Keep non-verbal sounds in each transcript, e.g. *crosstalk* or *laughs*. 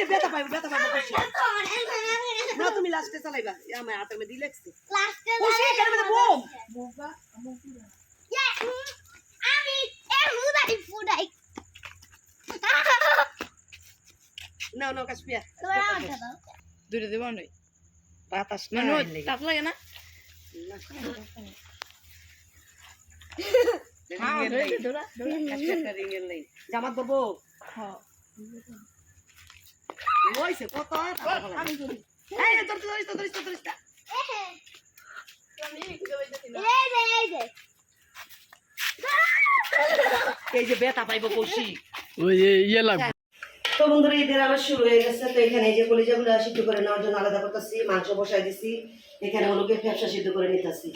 দিয়ে ব্যথা পাইবো ব্যথা পাইবো কষি না তুমি লাস্টে চালাইবা। আমার হাতের মধ্যে লাগছে। কষি এখানে মধ্যে বোম। আমি এর হুদাই ফুডাই না না কাশ্মীর। তোরা আমাকে দাও। দুটো দেবো নই বাতাস না না তাপ লাগে না? হ্যাঁ জামাত দেবো হ্যাঁ হইছে কত আমি করি এই রে, ধরতে ধরিস তো, ধরিস তো, ধরিস তো। এই যে এই যে এই যে ব্যথা পাইবো কষি ওই ইয়ে লাগবে। তো বন্ধুরা ঈদের আবার শুরু হয়ে গেছে তো এখানে এই যে কলিজাগুলো সিদ্ধ করে নেওয়ার জন্য আলাদা করতেছি মাংস বসাই দিছি এখানে ওগুলোকে ফ্যাপসা সিদ্ধ করে নিতেছি।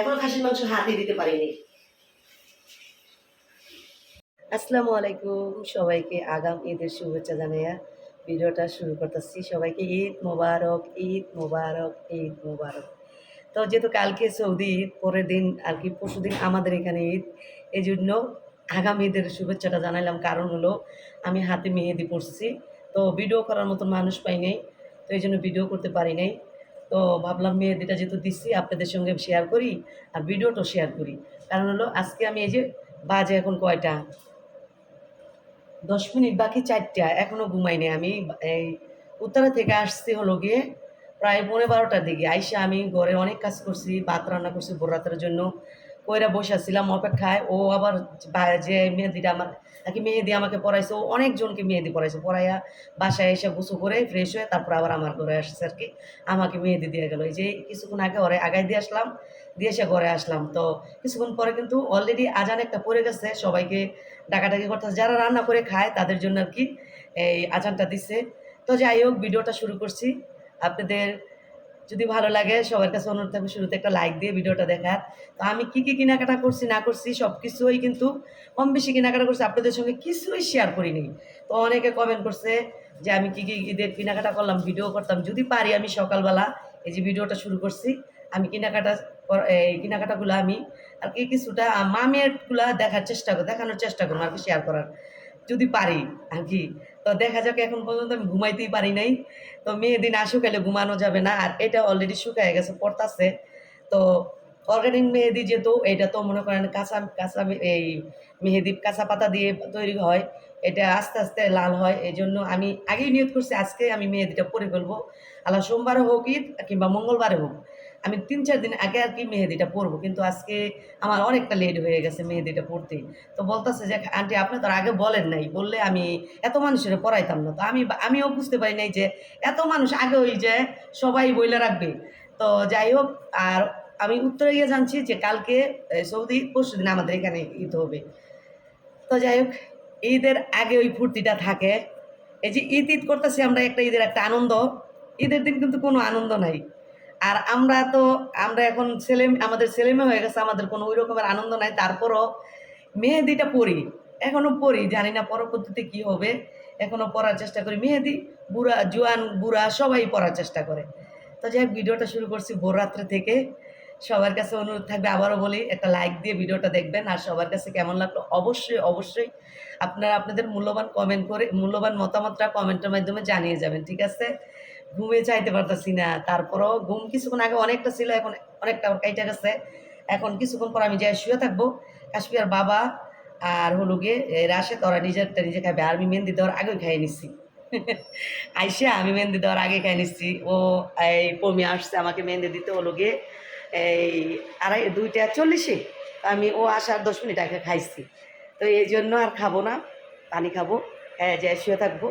এখন খাসির মাংস হাতে দিতে পারিনি। আসসালামু আলাইকুম সবাইকে আগাম ঈদের শুভেচ্ছা জানাইয়া ভিডিওটা শুরু করতেছি। সবাইকে ঈদ মোবারক ঈদ মোবারক ঈদ মোবারক। তো যেহেতু কালকে সৌদি ঈদ পরের দিন আর কি পরশু দিন আমাদের এখানে ঈদ এই জন্য আগামী ঈদের শুভেচ্ছাটা জানাইলাম। কারণ হলো, আমি হাতে মেহেদি পড়ছি তো ভিডিও করার মতো মানুষ পাই নাই, তো এই জন্য ভিডিও করতে পারি নাই। তো ভাবলাম মেহেদিটা যেহেতু দিচ্ছি আপনাদের সঙ্গে শেয়ার করি আর ভিডিওটাও শেয়ার করি। কারণ হলো, আজকে আমি এই যে বাজে এখন কয়টা? দশ মিনিট বাকি চারটা এখনও ঘুমাইনি আমি। এই উত্তরা থেকে আসছি হলো গিয়ে প্রায় পনেরো বারোটার দিকে। আইসা আমি ঘরে অনেক কাজ করছি, ভাত রান্না করছি ভোর রাতের জন্য। কইরা বসেছিলাম অপেক্ষায়। ও আবার যে মেহেদিটা আমার, নাকি মেহেদি আমাকে পড়াইছে, ও অনেকজনকে মেহেদি পড়াইছে। পড়াইয়া বাসায় এসে গুছু করে ফ্রেশ হয়ে তারপর আবার আমার ঘরে আসছে আর কি। আমাকে মেহেদি দিয়ে গেল। এই যে কিছুক্ষণ আগে ঘরে আগায় দিয়ে আসলাম, দিয়ে এসে ঘরে আসলাম। তো কিছুক্ষণ পরে কিন্তু অলরেডি আজান একটা পড়ে গেছে। সবাইকে ডাকাডাকি করতেছে। যারা রান্না করে খায়, তাদের জন্য আর কি এই আচানটা দিচ্ছে তো যাই হোক, ভিডিওটা শুরু করছি। আপনাদের যদি ভালো লাগে, সবার কাছে অনুরোধ থাকবে শুরুতে একটা লাইক দিয়ে ভিডিওটা দেখার। তো আমি কি কী কেনাকাটা করছি, না করছি সব কিছুই কিন্তু কম বেশি কেনাকাটা করছি। আপনাদের সঙ্গে কিছুই শেয়ার করিনি। তো অনেকে কমেন্ট করছে যে আমি কী কী ঈদের কেনাকাটা করলাম, ভিডিও করতাম। যদি পারি আমি সকালবেলা এই যে ভিডিওটা শুরু করছি। আমি কেনাকাটা এই কেনাকাটাগুলো আমি আর কি কিছুটা মামেরগুলা দেখার চেষ্টা কর, দেখানোর চেষ্টা করব আর কি শেয়ার করার, যদি পারি আর কি। তো দেখা যাক, এখন পর্যন্ত আমি ঘুমাইতেই পারি নাই। তো মেয়েদিন না শুকাইলে ঘুমানো যাবে না। আর এটা অলরেডি শুকায় গেছে, পড়তাছে। তো অর্গানিক মেহেদি যেহেতু, এটা তো মনে করেন কাঁচা কাঁচা এই মেহেদি, কাঁচা পাতা দিয়ে তৈরি হয়। এটা আস্তে আস্তে লাল হয় এই জন্য আমি আগেই নিয়োগ করছি, আজকে আমি মেহেদিটা পরে ফেলব। আল্লাহ সোমবারে হোক, ঈদ কিংবা মঙ্গলবারে হোক। আমি তিন, চার দিন আগে আর কি মেহেদিটা পরবো, কিন্তু আজকে আমার অনেকটা লেট হয়ে গেছে মেহেদিটা পড়তে তো বলতেছে যে, আন্টি, আপনি তো আগে বলেন নাই, বললে আমি এত মানুষের পড়াইতাম না। তো আমি, আমিও বুঝতে পারি নাই যে, এত মানুষ আগে ওই যে সবাই বইলে রাখবে। তো যাই হোক, আর আমি উত্তরে গিয়ে জানছি যে, কালকে সৌদি, পরশু দিন আমাদের এখানে ঈদ হবে। তো যাই হোক, ঈদের আগে ওই ফুর্তিটা থাকে। এই যে ঈদ ঈদ করতেছি আমরা একটা ঈদের একটা আনন্দ। ঈদের দিন কিন্তু কোনো আনন্দ নাই। আর আমরা তো, আমরা এখন ছেলে, আমাদের ছেলে মেয়ে হয়ে গেছে, আমাদের কোনো ওই রকমের আনন্দ নাই। তারপরও মেহেদিটা পড়ি এখনও পড়ি, জানি না পরবর্তীতে কি হবে। এখনও পড়ার চেষ্টা করি। মেহেদি, বুড়া, জোয়ান, বুড়া সবাই পড়ার চেষ্টা করে। তো যাই ভিডিওটা শুরু করছি ভোর রাত্রে থেকে। সবার কাছে অনুরোধ থাকবে, আবারও বলি, একটা লাইক দিয়ে ভিডিওটা দেখবেন। আর সবার কাছে কেমন লাগল? অবশ্যই অবশ্যই আপনারা আপনাদের মূল্যবান কমেন্ট করে, মূল্যবান মতামতটা কমেন্টের মাধ্যমে জানিয়ে যাবেন, ঠিক আছে? ঘুমে চাইতে পারতাছি না। তারপরও ঘুম কিছুক্ষণ আগে অনেকটা ছিল, এখন অনেকটা কাইটা গেছে। এখন কিছুক্ষণ পর আমি যাই শুয়ে থাকব। কাশ্মীর বাবা আর হলো গিয়ে রাশে ওরা নিজেরটা নিজে খাবে আর আমি মেহেন্দি দেওয়ার আগেই খাইয়ে নিচ্ছি *laughs* আইসা আমি মেহেন্দি দেওয়ার আগে খাই নিচ্ছি ও, এই পমি আসছে আমাকে মেহেন্দি দিতে। হলো গিয়ে, এই আড়াই, দুইটা চল্লিশে আমি ও আসার দশ মিনিট আগে খাইছি। তো এই জন্য আর খাব না, পানি খাব হ্যাঁ যাই শুয়ে থাকব।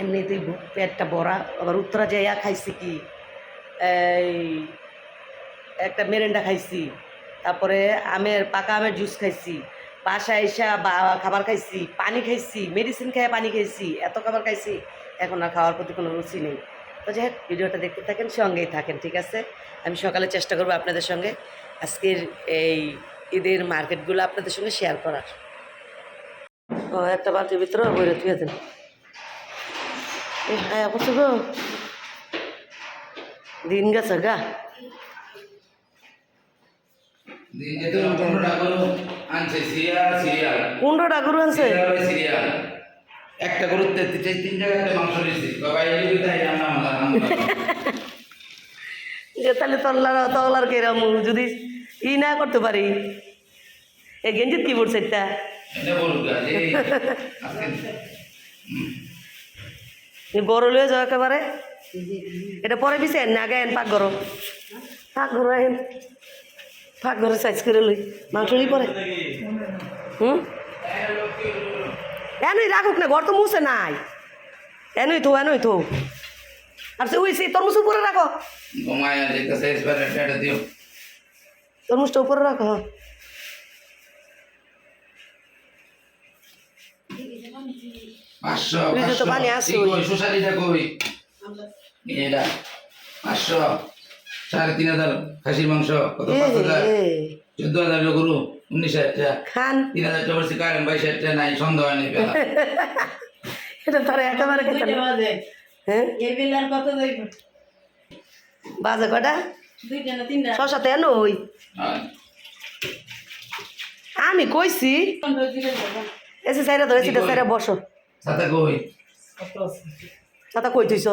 এমনিতেই পেটটা ভরা। আবার উত্তরা যাইয়া খাইছি কি? এই একটা মেরেন্ডা খাইছি। তারপরে আমের, পাকা আমের জুস খাইছি। বাসায় এসা বা খাবার খাইছি, পানি খাইছি মেডিসিন খেয়ে পানি খাইছি এত খাবার খাইছি, এখন আর খাওয়ার প্রতি কোনো রুচি নেই। তো যাই হোক, ভিডিওটা দেখতে থাকেন, সঙ্গেই থাকেন, ঠিক আছে? আমি সকালে চেষ্টা করব আপনাদের সঙ্গে আজকের এই ঈদের মার্কেটগুলো আপনাদের সঙ্গে শেয়ার করার। ও, একটা বালতির ভিতরে বইরে তুই দেন। এ হ্যাঁ করছ গো দিন গেছে গা। পনেরোটা গরু আনছে গরু একটা গরুতে তিন তিন মাংস নিয়েছি। *laughs* যে তাহলে তল্লার তলার কেরম যদি ই না করতে পারি এ গেঞ্জিত কি পড়ছে এটা *laughs* বড় লয়ে যাও একেবারে। এটা পরে পিছে না আগে এন পাক গরম পাক ঘর আহেন। পাক ঘরে সাইজ করে লই। মাংসই পরে। হুম? এনই রাখুক না ঘর তো মুছে নাই। এনই থো এনই থো। আর সে ওই সেই তরমুজ উপরে রাখো। তরমুজটা উপরে রাখো হ্যাঁ। পাঁচশো পাঁচশো। পানি আছে ওই। শোষালিটা কই? এটা পাঁচশো সাড়ে তিন হাজার খাসির মাংস কত পাঁচ হাজার? হে, চোদ্দ হাজার গরু উনিশ হাজার খান। তিন হাজার বাইশ হাজার নাই সন্দেহ হয়নি *laughs* এটা তারা একেবারে খেতে বাজে। হ্যাঁ? কত বাজে কটা? ওই হ্যাঁ। আমি কইছি এসে সাইরা ধরে সিটা সাইরা বসো। সাথে কই? কথা কই তুইছ?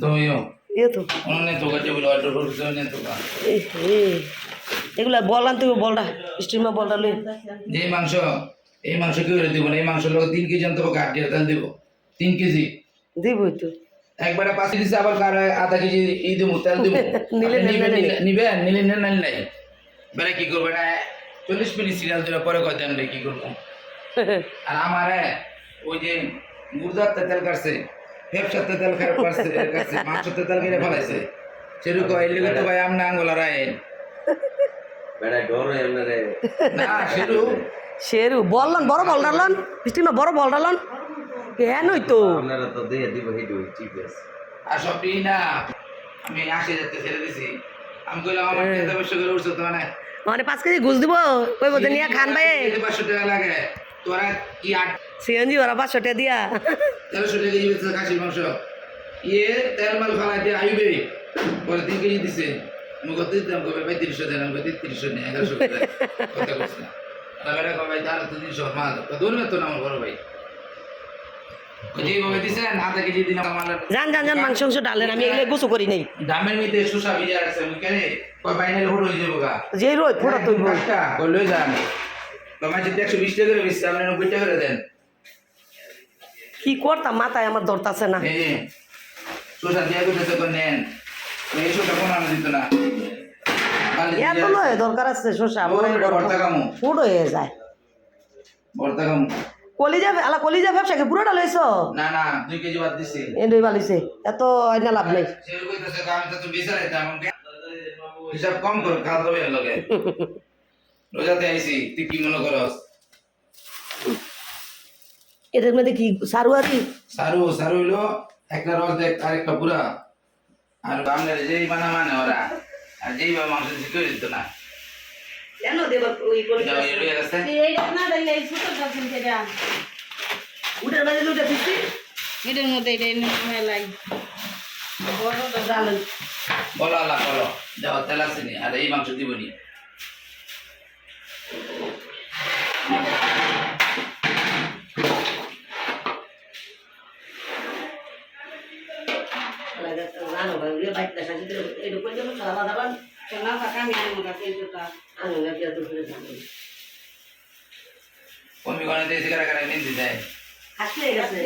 তুমিও ইয়ে তো। অন্য তো কাছে বলে অর্ডার করছ না তো এগুলা বল আনতে হবে, বলটা। স্টিমার বলটা লই। যে এই মাংস এই মাংস কি করে দিব না? এই মাংস লোক তিন কেজি আনতে হবে কাঠ দিয়ে দিব। তিন কেজি। দিবই তো। একবারে পাঁচ দিছে আবার কার আধা কেজি ই দিব তেল দিব। *laughs* নিলে নিবেন, নিলে। নেন। নাই। বেড়া কি করবে না চল্লিশ মিনিট সিরিয়াল দিলে পরে কয় দেন রে কি করব। *laughs* আর আমারে ওই যে গুরদাতে তেল কাটছে ফেপসাতে তেল খারাপ কাটছে কাটছে মাংসতে তেল কেটে ফেলাইছে। সেরকম এই লিগে তো ভাই আমনা আঙ্গুলা আপনারে না সেরু বড় বল ডালন। স্টিমার বড় বল ডালন। কেন তো আপনারা তো দিয়ে দিব ঠিক আছে। আর সবটি না। আমি আসে যাতে ছেড়ে দিছি। আমি কইলাম আমার টাকা পয়সা করে উঠছো তো মানে? মানে পাঁচ কেজি ঘুষ দিব? কই বলতে নিয়ে খান ভাই। পাঁচশো টাকা লাগে। তোরা কি আট সিএনজি ওরা পাঁচশো টাকা দিয়া। তেরোশো টাকা কেজি বেচছে খাসির মাংস। ইয়ে তেল মাল ফালাই দিয়ে আইবে। পরে তিন কেজি দিছে। আমি কত দিতাম কবে ভাই তিরিশশো দেন? আমি তিরিশশো নেই এগারোশো কথা কবে তাহলে তো তিনশো মাল। দৌড়বে তো না আমার বড় ভাই। যে মাংস মাংস ডালেন আমি এগুলো করি নাই। দামের সুসা কয় বাইনাল হয়ে যাব গা। যে রোদ ফোটা তুই বল কই লই যান। তোমার যদি একশো বিশ টাকা বেশি আপনি নব্বই টাকা করে দেন। কি করতাম মাথায় আমার ধরতাছে না। এই যে করতেছে তো নেন। এই সুসা কোনো আনা দিত না। এত নয় দরকার আছে হয়ে যায়। ভর্তা কাম কলিজা আলা কলিজা ব্যবসাকে পুরোটা লইছ? না না দুই কেজি বাদ দিছি। এন্ডই বালিছে এত আইনা লাভ নেই। সেও কইতেছে আমি তো তো বেচা রাইতাম আমাকে হিসাব কম করো খাওয়া দাবে লগে। *laughs* রোজাতে আইছি তুই কি মনে করস? এটার মধ্যে কি সারু সারুয়ারি সারু সারু হইল একটা রস দেখ আর একটা পুরা আর বাংলার যেই বানা মানে ওরা আর যেই বা মাংস শিখে দিত না। কেন দেবার ওই এইটা না দিলে এই ছোট গাছেন কেটে উঠের মাঝে দুটা ফিরছি এটার মধ্যে এটা এনে মেলাই বড়টা জানেন বলো আল্লাহ বলো। যাও তেল আসেনি আর এই মাংস দিবনি। বাইকটা সাজিয়ে এটা করে দেবো সাদা দাবান না থাকা আমি আনব না কিন্তু তা আমি না দিয়া তো ফিরে যাব কমি গনে দেশে কারা কারা নিতে যায় আসলে গেছে।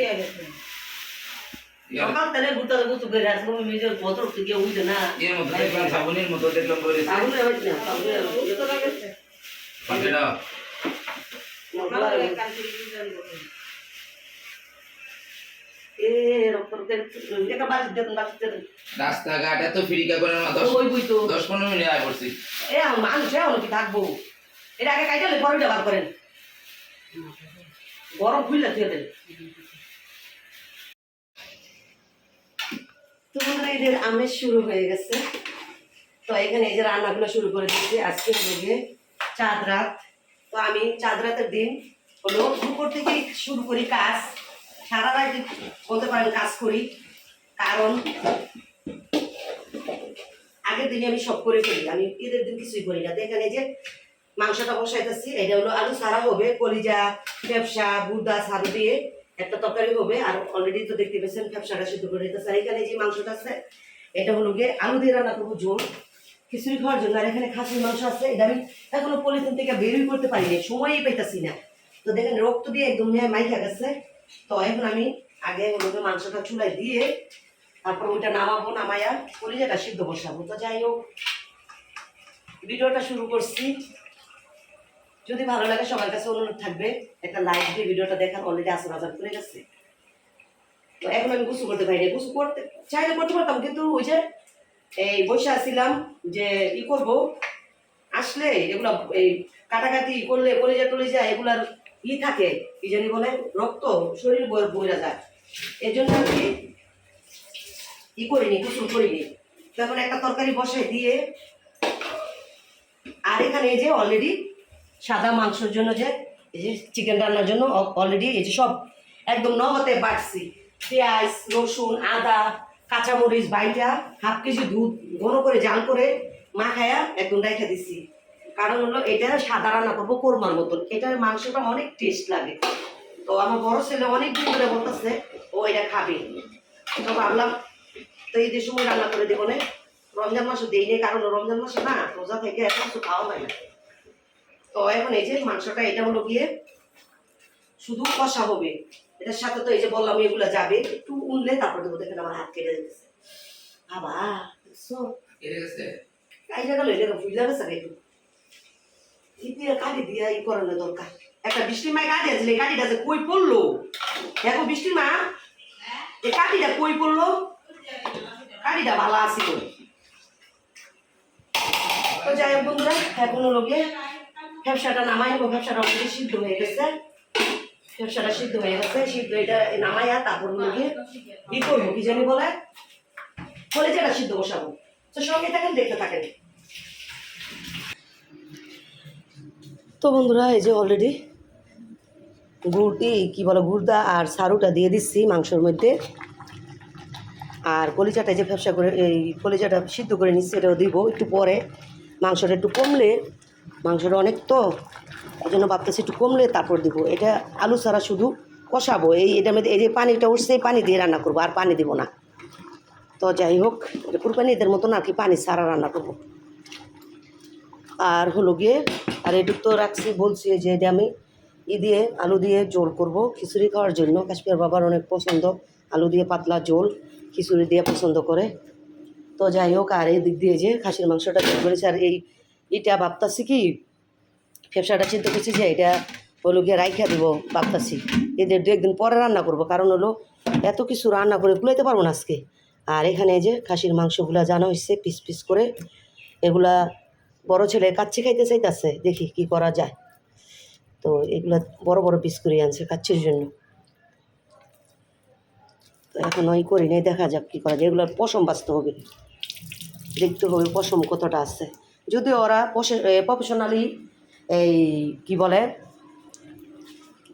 সকাল তাহলে গুতা গুতু করে আসব নিজের বতর থেকে উঠে না। এর মতো দেখলাম সাবুনের মতো দেখলাম করেছে সামনে হইছে না? সামনে তো না ভালো লাগে কালকে দিন এ রক্তর কে একটা বাস দেন বাস দেন রাস্তাঘাট এত ফিরিকা করে না দশ ওই বই তো। দশ পনেরো মিনিট আয় পড়ছি। এ মানুষ এমন কি থাকব? এটা আগে কাইটালে পরে ব্যবহার করেন। গরম খুললে তুই দেন তো বন্ধুরা এদের আমেজ শুরু হয়ে গেছে। তো এখানে এই যে রান্নাগুলো শুরু করে দিচ্ছি আজকে হলো চাঁদ রাত। তো আমি চাঁদ রাতের দিন হলো দুপুর থেকে শুরু করি কাজ। সারা রাত বলতে পারেন কাজ করি। কারণ আগের দিনে আমি সব করে ফেলি। আমি ঈদের দিন কিছুই করি না। এখানে যে মাংসটা বসাইতেছি, এটা হলো আলু সারা হবে। কলিজা ব্যবসা বুদা সারু দিয়ে একটা তরকারি হবে। আর অলরেডি তো দেখতে পেয়েছেন ব্যবসাটা সিদ্ধ করে দিতেছে আর এখানে যে মাংসটা আছে, এটা হলো গিয়ে আলু দিয়ে রান্না করব ঝোল। খিচুড়ি খাওয়ার জন্য। আর এখানে খাসির মাংস আছে। এটা আমি এখনও পলিথিন থেকে বেরই করতে পারিনি। সময়ই পাইতাছি না। তো দেখেন, রক্ত দিয়ে একদম মাইখা গেছে। তো এখন আমি আগে গিয়ে মাংসটা চুলায় দিয়ে তারপর ওইটা নামাবো নামায়া কলিজাটা সিদ্ধ বসাবো। তো যাই হোক, ভিডিওটা শুরু করছি। যদি ভালো লাগে সবার কাছে অনুরোধ থাকবে, একটা লাইক দিয়ে ভিডিওটা দেখার অলরেডি আসর হাজার করে গেছে। তো এখন আমি গুছু করতে পারি গুছু করতে চাইলে করতে পারতাম, কিন্তু ওই যে এই বসে আসছিলাম যে ই করব, আসলে এগুলা এই কাটাকাটি করলে কলেজা টলেজা এগুলার ই থাকে, কি জানি বলে, রক্ত শরীর বইরা যায়। এই জন্য আমি ই করিনি, গোসল করিনি। তখন একটা তরকারি বসে দিয়ে, আর এখানে এই যে অলরেডি সাদা মাংসের জন্য যে, এই যে চিকেন রান্নার জন্য অলরেডি এই যে সব একদম নহতে বাড়ছি পেঁয়াজ, রসুন, আদা, কাঁচামরিচ বাইটা হাফ কেজি দুধ ঘন করে জাল করে মাখায়া একদম রেখে দিছি। কারণ হলো এটা সাদা রান্না করব কোরমার মতন। এটার মাংসটা অনেক টেস্ট লাগে। তো আমার বড় ছেলে অনেক দিন ধরে বলতেছে ও এটা খাবে। তো ভাবলাম তো এই যে সময় রান্না করে দেবো না। রমজান মাসে দেই নেই কারণ রমজান মাসে না রোজা থেকে এত কিছু খাওয়া হয় না। তো এখন এই যে মাংসটা এটা হলো গিয়ে শুধু কষা হবে। এটার সাথে তো এই যে বললাম এগুলো যাবে। একটু উনলে তারপর দেবো দেখেন আমার হাত কেটে যেতেছে বাবা দেখছ? গেছে? কাইটা গেল এটা ভুলে গেছে রে একটু দিয়া নামাই সিদ্ধ হয়ে গেছে। ব্যবসাটা সিদ্ধ হয়ে গেছে, সিদ্ধ এটা নামাইয়া তারপর গিয়ে ই করব, কি জানি বলে? বলে যেটা সিদ্ধ বসাবো। তো সঙ্গে থাকেন, দেখতে থাকেন। তো বন্ধুরা, এই যে অলরেডি গুড়টি, কি বলো গুড়দা আর সারুটা দিয়ে দিচ্ছি মাংসের মধ্যে। আর কলিজাটা যে ব্যবসা করে, এই কলিচাটা সিদ্ধ করে নিচ্ছি, এটাও দিব একটু পরে। মাংসটা একটু কমলে, মাংসটা অনেক তো ওই জন্য ভাবতেছি একটু কমলে তারপর দিব। এটা আলু ছাড়া শুধু কষাবো, এই এটার মধ্যে, এই যে পানিটা উঠছে, এই পানি দিয়ে রান্না করব, আর পানি দিব না। তো যাই হোক, এটা কুরবানিদের মতো না কি পানি ছাড়া রান্না করব। আর হলো গিয়ে, আর এটুক তো রাখছি, বলছি যে, এটা আমি ই দিয়ে, আলু দিয়ে ঝোল করব খিচুড়ি খাওয়ার জন্য। কাশ্মীর বাবার অনেক পছন্দ, আলু দিয়ে পাতলা ঝোল, খিচুড়ি দিয়ে পছন্দ করে। তো যাই হোক, আর এই দিক দিয়ে যে খাসির মাংসটা বের করেছে, আর এই এটা ভাবতাছি কি ফেপসাটা চিন্তা করছি যে এটা হলো গিয়ে রাইখা দেবো ভাবতাছি। এদের দু একদিন পরে রান্না করব, কারণ হলো এত কিছু রান্না করে গুলাইতে পারব না আজকে। আর এখানে যে খাসির মাংসগুলা জানা হয়েছে পিস পিস করে। এগুলা বড় ছেলে কাচ্চি খাইতে চাইতেছে, দেখি কি করা যায়। তো এগুলো বড় বড় পিস করে আনছে কাচ্চির জন্য। তো এখন ওই করি নাই, দেখা যাক কী করা যায়। এগুলোর পশম বাঁচতে হবে। দেখতে হবে পশম কতটা আছে। যদি ওরা প্রফেশনালি এই কি বলে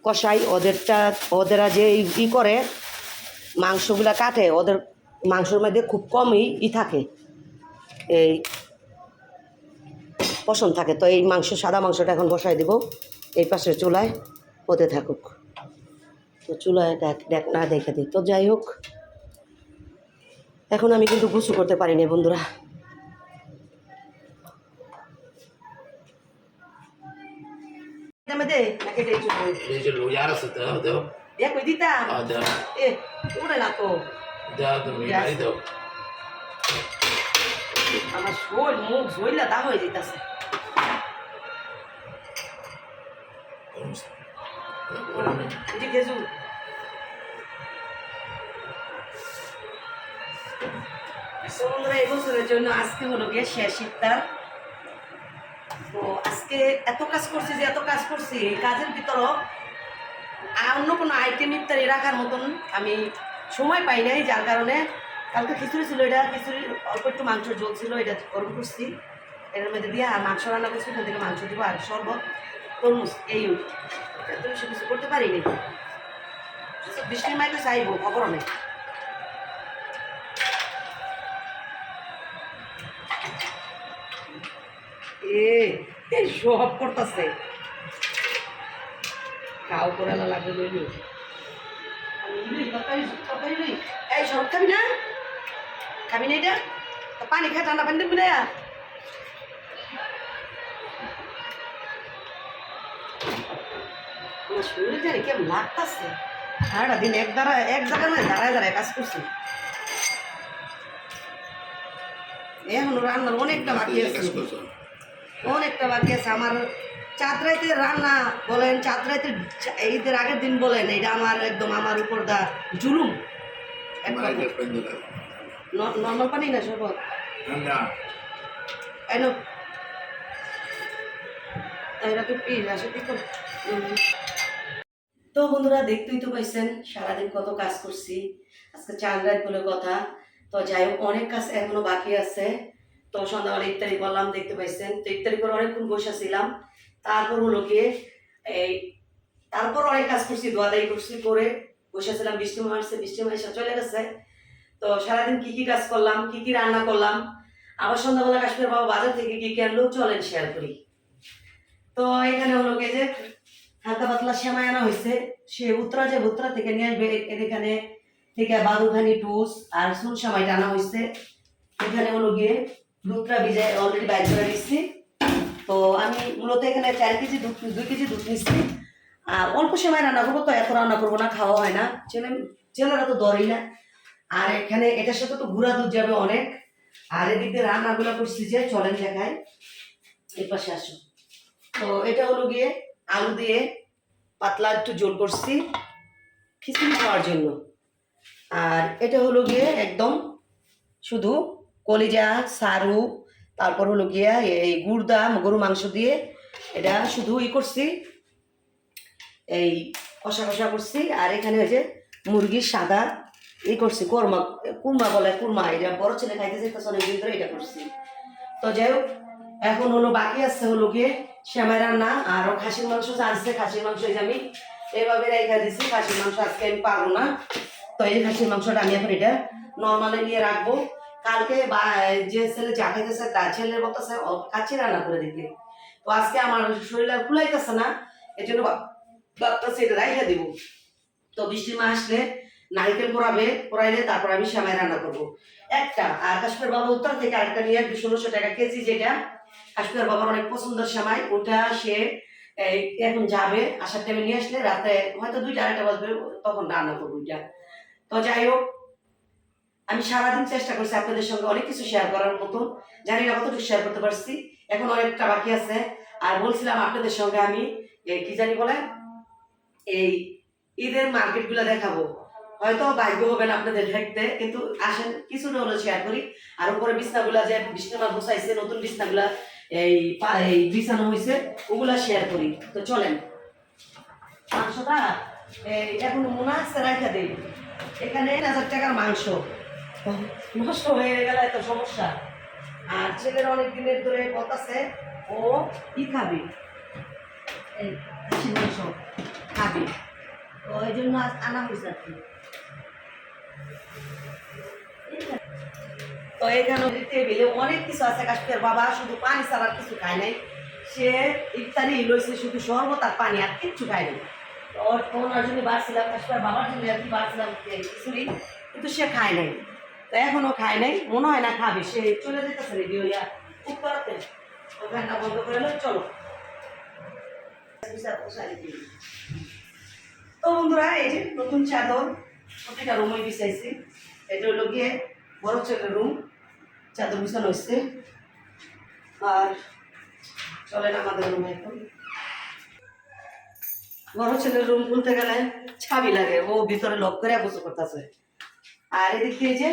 কষাই ওদেরটা, ওদেরা যে ই করে, মাংসগুলা কাটে, ওদের মাংসের মধ্যে খুব কমই ই থাকে। এই পছন্দ থাকে। তো এই মাংস সাদা মাংসটা এখন বসাই দেবো এই পাশে চুলায় হতে থাকুক। তো চুলায় দেখ দেখ না দেখে দিই। তো যাই হোক এখন আমি কিন্তু গুছু করতে পারিনি বন্ধুরা। দে নাকি দে চুপ এই যে লোক আর আছে দাও দাও দেখ ওই দিতাম আ, দাও এ উড়ে না তো দাও তুমি Yes. বাড়ি দাও আমার শোল মুখ ঝইলা দা হয়ে যেতেছে এটি খেজুর বন্ধুরা এই বছরের জন্য আজকে হলো গিয়ে শেষ তো আজকে এত কাজ করছি যে এত কাজ করছি, কাজের ভিতরও অন্য কোনো আইটেম ইফতারি রাখার মতন আমি সময় পাই নাই, যার কারণে কালকে খিচুড়ি ছিল এটা, খিচুড়ি অল্প একটু মাংস ঝোল ছিল, এটা গরম করছি। এটার মধ্যে দিয়ে আর মাংস রান্না করছি ওখান থেকে মাংস দিব আর শরবত, তরমুজ, এই এটা তো বেশি কিছু করতে পারিনি। বৃষ্টির মাইকে চাইব খবর নেই। এ সব করতেছে। কাউ করে লাগবে লইল এই শরবত খাবি না। খাবি না এটা? পানি খা ঠান্ডা পানি দেখবি না? আমার শরীরে জানি কেমন লাগতেছে। সারাটা দিন এক দ্বারা এক জায়গায় নয় দাঁড়ায় দাঁড়ায় কাজ করছি। এখন রান্নার অনেকটা বাকি আছে। অনেকটা বাকি আছে। আমার চাঁদরাইতে রান্না বলেন চাঁদরাইতে ঈদের আগের দিন বলেন এটা আমার একদম আমার উপর দা জুলুম। নর্মাল পানি না সব এনো। এরা তো পি আসে কি কর। তো বন্ধুরা, দেখতেই তো পাইছেন, সারাদিন কত কাজ করছি। আজকে চার রাত বলে কথা। তো যাই হোক, অনেক কাজ এখনও বাকি আছে। তো সন্ধ্যাবেলা ইফতারি করলাম, দেখতে পাইছেন। তো ইফতারি করে অনেকক্ষণ বসেছিলাম তারপর হলো গিয়ে, এই, তারপর অনেক কাজ করছি দোয়াদাই করছি করে। বসেছিলাম বৃষ্টি মারছে বৃষ্টি মারছে, চলে গেছে। তো সারাদিন কি কি কাজ করলাম, কি কি রান্না করলাম। আবার সন্ধ্যাবেলা কাশ্মীর বাবা বাজার থেকে কি কি আনলো, চলেন শেয়ার করি। তো এখানে হলো গিয়ে যে হালকা পাতলা সেমাই আনা হয়েছে সে উত্তরা যে উত্তরা থেকে নিয়ে আসবে এখানে থেকে বাদুখানি টুস আর সুন সেমাইটা আনা হয়েছে এখানে হলো গিয়ে দুধটা ভিজে অলরেডি বাইর করে দিচ্ছি তো আমি মূলত এখানে চার কেজি দুধ, দুই কেজি দুধ নিচ্ছি। আর অল্প সময় রান্না করব, তো এত রান্না করব না, খাওয়া হয় না। ছেলে ছেলেরা তো দরেই না। আর এখানে এটার সাথে তো গুঁড়া দুধ যাবে অনেক। আর এদিক রান্নাগুলো করছি যে, চলেন দেখায় এর পাশে আসো। তো এটা হলো গিয়ে আলু দিয়ে পাতলা একটু জোল করছি খিচুড়ি খাওয়ার জন্য। আর এটা হলো গিয়ে একদম শুধু কলিজা, সারু, তারপর হলো গিয়া এই গুড়দা গরু মাংস দিয়ে এটা শুধু ই করছি, এই কষা কষা করছি। আর এখানে হয়েছে মুরগির সাদা ই করছি, কোরমা, কুরমা বলে, কুরমা এটা বড় ছেলে খাইতে চাইতেছে অনেকদিন ধরে এটা করছি। তো যাই হোক, এখন হলো বাকি আছে হলো গিয়ে শ্যামাই রান্না আরও খাসির মাংস জানছে খাসির মাংস এই যে আমি এইভাবে রেখে দিচ্ছি খাসির মাংস আজকে আমি পারব না। তো এই খাসির মাংসটা আমি এখন এটা নর্মালে নিয়ে রাখব। কালকে বা, যে ছেলে যা খাইতেছে তার ছেলের বলতেছে কাছে রান্না করে দিতে। তো আজকে আমার শরীর আর না এই জন্য ভাবতেছে এটা রাইখে দিব। তো বৃষ্টির মা আসলে নারকেল পোড়াবে, পোড়াইলে তারপর আমি শ্যামাই রান্না করব। একটা, আর কাশ্মীর বাবা উত্তর থেকে আরেকটা নিয়ে ষোলোশো টাকা কেজি যেটা কাশ্মীর বাবার অনেক পছন্দের সময় ওটা সে এখন যাবে, আসার টাইমে নিয়ে আসলে রাতে হয়তো দুইটা আড়াইটা বাজবে, তখন রান্না করব ওইটা। তো যাই হোক, আমি সারাদিন চেষ্টা করছি আপনাদের সঙ্গে অনেক কিছু শেয়ার করার মতো। জানি না কতটুকু শেয়ার করতে পারছি, এখন অনেকটা বাকি আছে। আর বলছিলাম আপনাদের সঙ্গে আমি কি জানি বলে, এই ঈদের মার্কেটগুলো দেখাবো। হয়তো ভাগ্য হবে আপনাদের দেখতে, কিন্তু আসেন কিছুটা হলো শেয়ার করি। আর উপরে বিছনাগুলা যে বিছনাগুলা বসাইছে নতুন বিছনাগুলা, এই এই বিছানো হয়েছে ওগুলা শেয়ার করি। তো চলেন। মাংসটা এখন মনে আছে রাখা দেই। এখানে হাজার টাকার মাংস। নষ্ট হয়ে গেলে এত সমস্যা। আর ছেলের অনেক দিনের ধরে বলতেছে ও কি খাবে? এই মাংস খাবে। এই জন্য আনা হয়েছে আর কি। তো এখানে টেবিলে অনেক কিছু আছে কাশ্মীর বাবা শুধু পানি ছাড়া কিছু খায় নাই। সে ইফতারি লইছে শুধু শরবত আর পানি, আর কিচ্ছু খায় নাই। ওর ওনার জন্য বাড়ছিলাম কাশ্মীর বাবার জন্য আর কি বাড়ছিলাম খিচুড়ি, কিন্তু সে খায় নাই। তো এখনও খায় নাই, মনে হয় না খাবে, সে চলে যেতেছে রেডি হইয়া খুব করাতে। ও ফ্যানটা বন্ধ করে চলো। তো বন্ধুরা, এই যে নতুন চাদর প্রতিটা রুমই বিছাইছি। এটা হলো গিয়ে বড় ছেলের রুম চাদর বিছানো হচ্ছে আর চলেন আমাদের রুমে এখন। বড় ছেলের রুম খুলতে গেলে ছাবি লাগে, ও ভিতরে লক করে বসে করতেছে। আর এদিক দিয়ে যে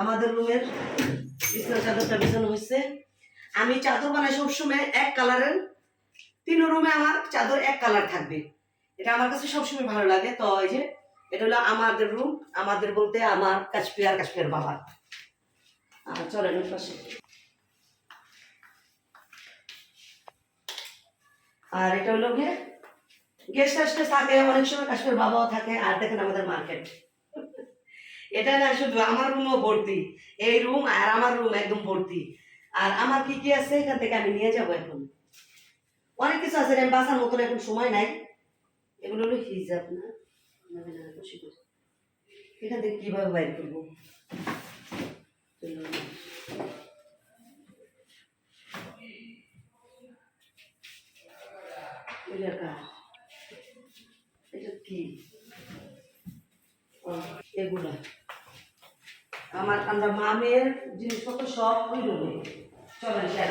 আমাদের রুমের বিছানা চাদরটা বিছানো হচ্ছে আমি চাদর বানাই সবসময় এক কালারের। তিন রুমে আমার চাদর এক কালার থাকবে। এটা আমার কাছে সবসময় ভালো লাগে। তো এই যে এটা হলো আমাদের রুম আমাদের বলতে আমার কাশ্মীর কাশ্মীর বাবা। আর চলেন আর এটা হলো গিয়ে গেস্ট আসতে থাকে, অনেক সময় কাশ্মীর বাবাও থাকে, আর দেখেন আমাদের মার্কেট এটা না শুধু আমার রুমও ভর্তি, এই রুম আর আমার রুম একদম ভর্তি। আর আমার কি কি আছে, এখান থেকে আমি নিয়ে যাব এখন। অনেক কিছু আছে বাসার মতন এখন সময় নাই। এগুলো হলো হিজাব না। বসে। এখান থেকে কীভাবে বাইর করব। এটা কি? এগুলা। আমার, আমরা মামের জিনিসপত্র সব ওই রুমে চলেন শেয়ার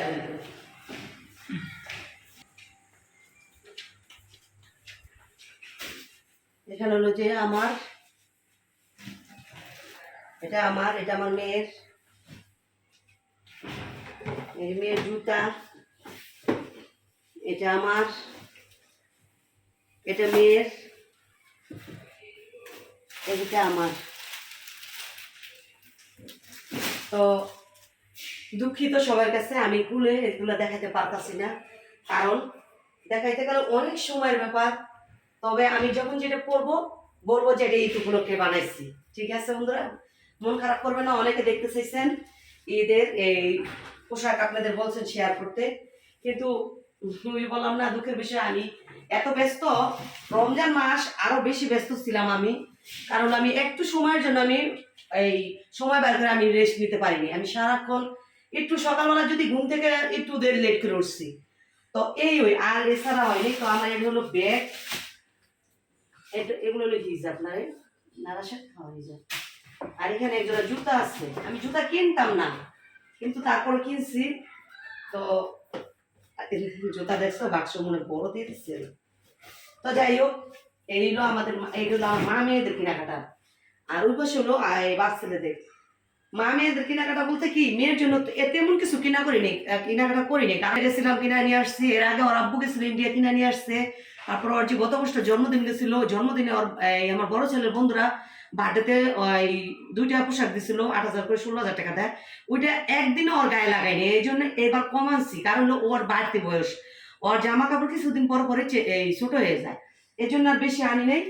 এখানে হলো যে আমার, এটা আমার এটা আমার মেয়ের মেয়ের জুতা, এটা আমার, এটা মেয়ের এটা আমার। তো দুঃখিত সবার কাছে, আমি খুলে এগুলো দেখাতে পারতাছি না। কারণ দেখাইতে গেলে অনেক সময়ের ব্যাপার। তবে আমি যখন যেটা পরবো বলব যে এটা ঈদ উপলক্ষে বানাইছি। ঠিক আছে বন্ধুরা? মন খারাপ করবে না, অনেকে দেখতে চাইছেন ঈদের এই পোশাক আপনাদের বলছেন শেয়ার করতে। কিন্তু বললাম, না, দুঃখের বিষয়, আমি এত ব্যস্ত। রমজান মাস আরও বেশি ব্যস্ত ছিলাম আমি। কারণ আমি একটু সময়ের জন্য আমি এই সময় বের করে আমি রেস্ট নিতে পারিনি। আমি সারাক্ষণ একটু সকালবেলা যদি ঘুম থেকে একটু লেট করে উঠছি। তো এই ওই, আর এছাড়া হয়নি। তো আমার এটা হলো ব্যাগ এটা এগুলো হলো হিজাব, না খাওয়া হিজাব। আর এখানে জুতা আছে। আমি জুতা কিনতাম না, কিন্তু তারপর কিনছি। তো, জুতা দেখছ? বাক্স মনে বড় দিয়ে দিচ্ছে তো যাই হোক, এই হলো আমাদের এই হলো মা মেয়েদের কেনাকাটা। আর ওই পাশে হলো এই বাচ্চাদের মা মেয়েদের কেনাকাটা বলতে কি, মেয়ের জন্য তেমন কিছু কিনা করিনি কেনাকাটা করিনি। গেছিলাম কিনা নিয়ে আসছি, এর আগে ওর আব্বু গেছিল ইন্ডিয়া কিনা নিয়ে আসছে। তারপর ওর যে গত বছর জন্মদিন গেছিল, জন্মদিনে ওর আমার বড় ছেলের বন্ধুরা বার্থডেতে, ওই দুইটা পোশাক দিছিল, আট হাজার করে ষোলো হাজার টাকা দেয়। ওইটা একদিনে ওর গায়ে লাগাইনি এই জন্য এবার কম আনছি। কারণ হলো ওর বাড়তি বয়স। ওর জামা কাপড় কিছুদিন পর পরে এই ছোট হয়ে যায়। এই জন্য আর বেশি আনি নেই।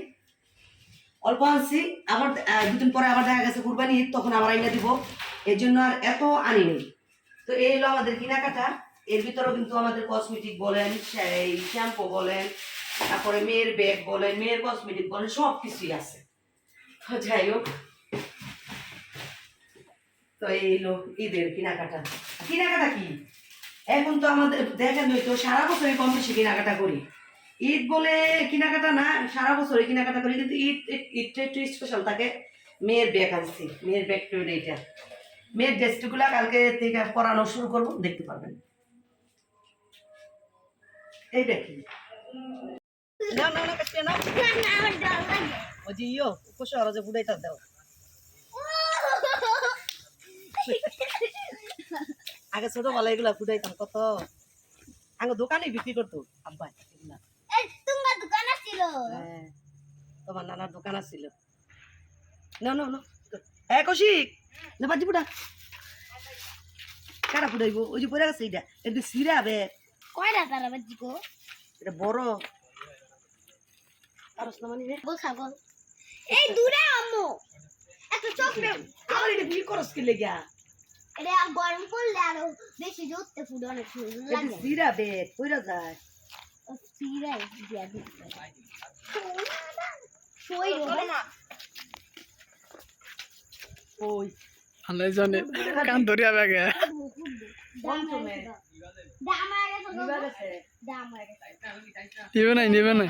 অল্প আনছি, আবার দুদিন পরে আবার দেখা গেছে কুরবানি তখন আবার আইনা দিব। এই জন্য আর এত আনি নেই। তো এই হলো আমাদের কেনাকাটা। এর ভিতরেও কিন্তু আমাদের কসমেটিক বলেন এই শ্যাম্পু বলেন তারপরে মেয়ের ব্যাগ বলেন মেয়ের কসমেটিক বলেন সব কিছুই আছে। তো যাই হোক। তো এই হলো ঈদের কেনাকাটা। কেনাকাটা কি? এখন তো আমাদের, দেখেন তো, সারা বছরই কম বেশি কেনাকাটা করি। ঈদ বলে কেনাকাটা না, সারা বছরই কেনাকাটা করি, কিন্তু ঈদ, ঈদটা একটু স্পেশাল থাকে। মেয়ের ব্যাগ আনছি, মেয়ের ব্যাগ টু এইটা মেয়ের ড্রেসগুলা কালকে থেকে পরানো শুরু করব, দেখতে পারবেন। এইটা কি না ডর লাগে। ও জি ইয়ো কোশো আর যে দাও আগে ছোটবেলা এগুলা ফুটাইতাম কত? আগে দোকানে বিক্রি করতো আব্বা এগুলা। তোমার দোকান ছিল হ্যাঁ তোমার নানার দোকান আছিল। না না না কৌশিক না বাজি বুড়া। কারা ফুটাইব ওই যে পড়ে গেছে এইটা এটা সিরা বে। কয়টা তারা বাজি গো এটা বড়। আর মানে রে বল খাব এই দূরে আম্মু। একটা চকলেট আর এটা বিক্রি করস কি লেগা? এটা গরম করলে আরও বেশি জোরতে ফুড অনেক সুন্দর লাগে। সিরা বে কইরা যায়। সিরাই দিয়া দিতে সই রোবা ওই আলাই জানে কান ধরিয়া আগে নিবে নাই নিবে নাই।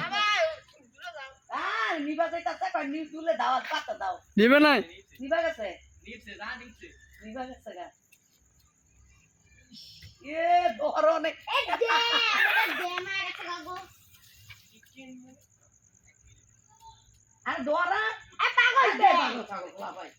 আর নিবা যাইতাছে কই নি তুলে দাওয়াত পাতা দাও। নিবে নাই? নিবা গেছে? নিবা গেছে গা। এ ধরনে এই দে দে মা গেছে গো আর দোয়ারা এ পাগল দে পাগল পাগল ভাই